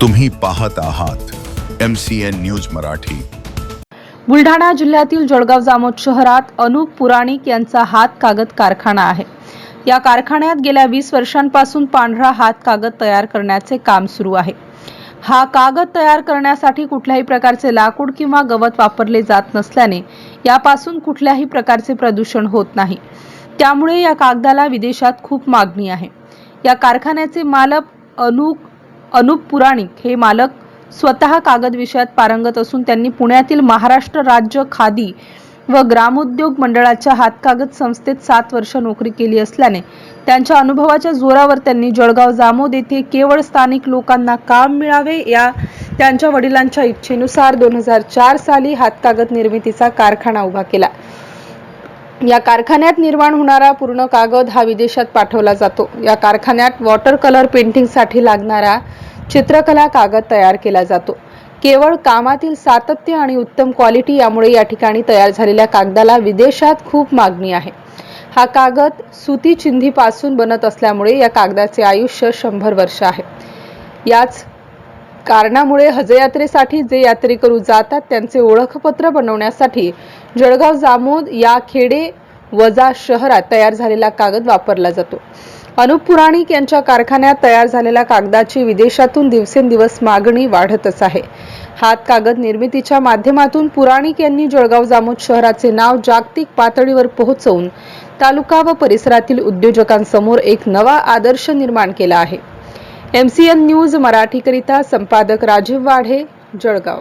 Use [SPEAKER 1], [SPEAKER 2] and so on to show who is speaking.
[SPEAKER 1] तुम्ही पाहत आहात M C N news Marathi.
[SPEAKER 2] Buldhana जिल्ह्यातील जळगाव जामोद शहरात अनुप पुराणिक यांचा हात कागद कारखाना आहे. या कारखान्यात गेल्या वीस वर्षांपासून पांढरा हात कागद तयार करण्याचे काम सुरू आहे. हा कागद तयार करण्यासाठी कुठल्याही प्रकारचे लाकूड किंवा गवत वापरले जात नसल्याने यापासून कुठल्याही प्रकारचे प्रदूषण होत नाही. त्यामुळे या कागदाला विदेशात खूप मागणी आहे. या कारखान्याचे मालक अनुक अनुप पुराणिक हे मालक स्वतः कागद विषयात पारंगत असून त्यांनी पुण्यातील महाराष्ट्र राज्य खादी व ग्रामोद्योग मंडळाच्या हातकागद संस्थेत सात वर्ष नोकरी केली असल्याने त्यांच्या अनुभवाच्या जोरावर त्यांनी जळगाव जामोद येथे केवळ स्थानिक लोकांना काम मिळावे या त्यांच्या वडिलांच्या इच्छेनुसार दोन हजार चार साली हातकागद निर्मितीचा कारखाना उभा केला. या कारखान्यात निर्माण होणारा पूर्ण कागद हा विदेशात पाठवला जातो. या कारखान्यात वॉटर कलर पेंटिंगसाठी लागणारा चित्रकला कागद तयार केला जातो. केवळ कामातील सातत्य आणि उत्तम क्वालिटी यामुळे या ठिकाणी तयार झालेल्या कागदाला विदेशात खूप मागणी आहे. हा कागद सुती चिंधीपासून बनत असल्यामुळे या कागदाचे आयुष्य शंभर वर्ष आहे. याच कारणामुळे हजयात्रेसाठी जे यात्रेकरू जातात त्यांचे ओळखपत्र बनवण्यासाठी जळगाव जामोद या खेडे वजा शहरात तयार झालेला कागद वापरला जातो. अनुप पुराणिक यांच्या कारखान्यात तयार झालेल्या कागदाची विदेशातून दिवसेंदिवस मागणी वाढतच आहे. हात कागद निर्मितीच्या माध्यमातून पुराणिक यांनी जळगाव जामोद शहराचे नाव जागतिक पातळीवर पोहोचवून तालुका व परिसरातील उद्योजकांसमोर एक नवा आदर्श निर्माण केला आहे. एम सी एन न्यूज मराठीकरिता संपादक राजीव वाढे जळगाव.